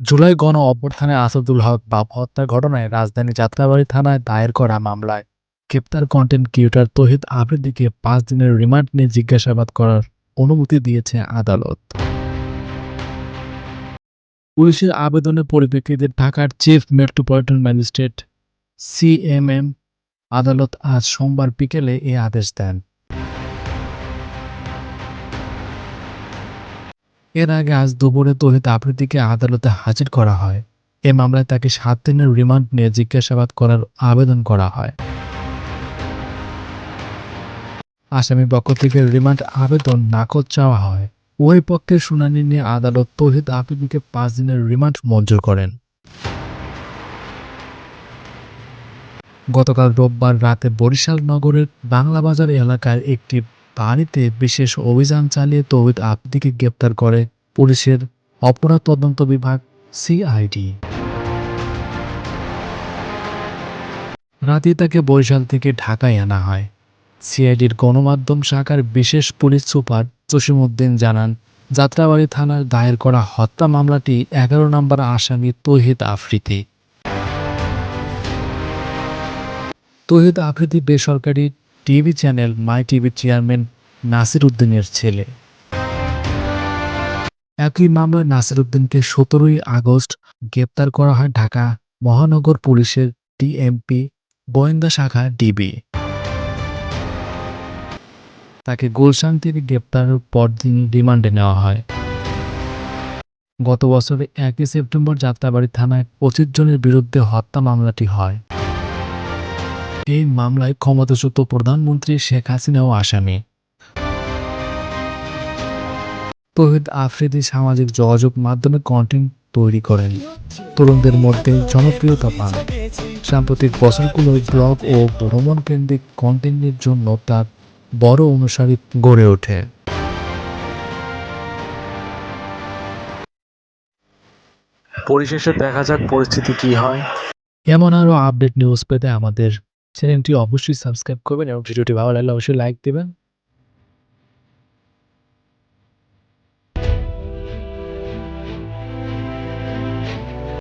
জুলাই গণ অভ্যুত্থানে আসাদুল হক বাপ হত্যার ঘটনায় রাজধানী যাত্রাবাড়ি থানায় দায়ের করা মামলায় গ্রেপ্তার কন্টেন্ট ক্রিয়েটর তহিদ আফ্রিদিকে পাঁচ দিনের রিমান্ড নিয়ে জিজ্ঞাসাবাদ করার অনুমতি দিয়েছে আদালত। পুলিশের আবেদনের পরিপ্রেক্ষিতে ঢাকার চিফ মেট্রোপলিটন ম্যাজিস্ট্রেট সিএমএম আদালত আজ সোমবার বিকেলে এ আদেশ দেন। এর আগে আজ দুপুরে তহিদ আফ্রিদিকে আদালতে হাজির করা হয়। এ মামলায় তাকে সাত দিনের রিমান্ড নিয়ে জিজ্ঞাসাবাদ করার আবেদন করা হয়। আসামি পক্ষ থেকে রিমান্ড আবেদন নাকচ চাওয়া হয়। ওই পক্ষের শুনানি নিয়ে আদালত তহিদ আফ্রিদিকে পাঁচ দিনের রিমান্ড মঞ্জুর করেন। গতকাল রোববার রাতে বরিশাল নগরের বাংলাবাজার এলাকার একটি বাড়িতে বিশেষ অভিযান চালিয়ে তৌহিদ আফ্রিদিকে গ্রেপ্তার করে পুলিশের অপরাধ তদন্ত বিভাগ সিআইডি। রাতে তাকে বরিশাল থেকে ঢাকায় আনা হয়। সিআইডির গণমাধ্যম শাখার বিশেষ পুলিশ সুপার জসিমউদ্দিন জানান, যাত্রাবাড়ি থানার দায়ের করা হত্যা মামলাটি এগারো নম্বর আসামি তৌহিদ আফ্রিদি। তৌহিদ আফ্রিদি বেসরকারি টিভি চ্যানেল মাই টিভির চেয়ারম্যান নাসির উদ্দিনের ছেলে। একই মামলায় নাসির উদ্দিনকে সতেরোই আগস্ট গ্রেপ্তার করা হয় ঢাকা মহানগর পুলিশের ডিএমপি গোয়েন্দা শাখা ডিবি। তাকে গুলশান থেকে গ্রেপ্তারের পরদিন রিমান্ডে নেওয়া হয়। গত বছরে একই সেপ্টেম্বর যাত্রাবাড়ি থানায় পঁচিশ জনের বিরুদ্ধে হত্যা মামলাটি হয়। এই মামলায় ক্ষমতাচ্যুত প্রধানমন্ত্রী শেখ হাসিনাও আসামি। তহিদ আফ্রিদি সামাজিক যোগাযোগ মাধ্যমে কন্টেন্ট তৈরি করেন। তরুণদের মধ্যে জনপ্রিয়তা পান। সাম্প্রতিক বছরগুলো ব্লগ ও ভ্রমণ কেন্দ্রিক কন্টেন্টের জন্য তার বড় অনুসারী গড়ে ওঠে। পরিশেষে দেখা যাক পরিস্থিতি কি হয়। এমন আরও আপডেট নিউজ পেতে আমাদের চ্যানেলটি অবশ্যই সাবস্ক্রাইব করবেন এবং ভিডিওটি ভালো লাগলে অবশ্যই লাইক দেবেন।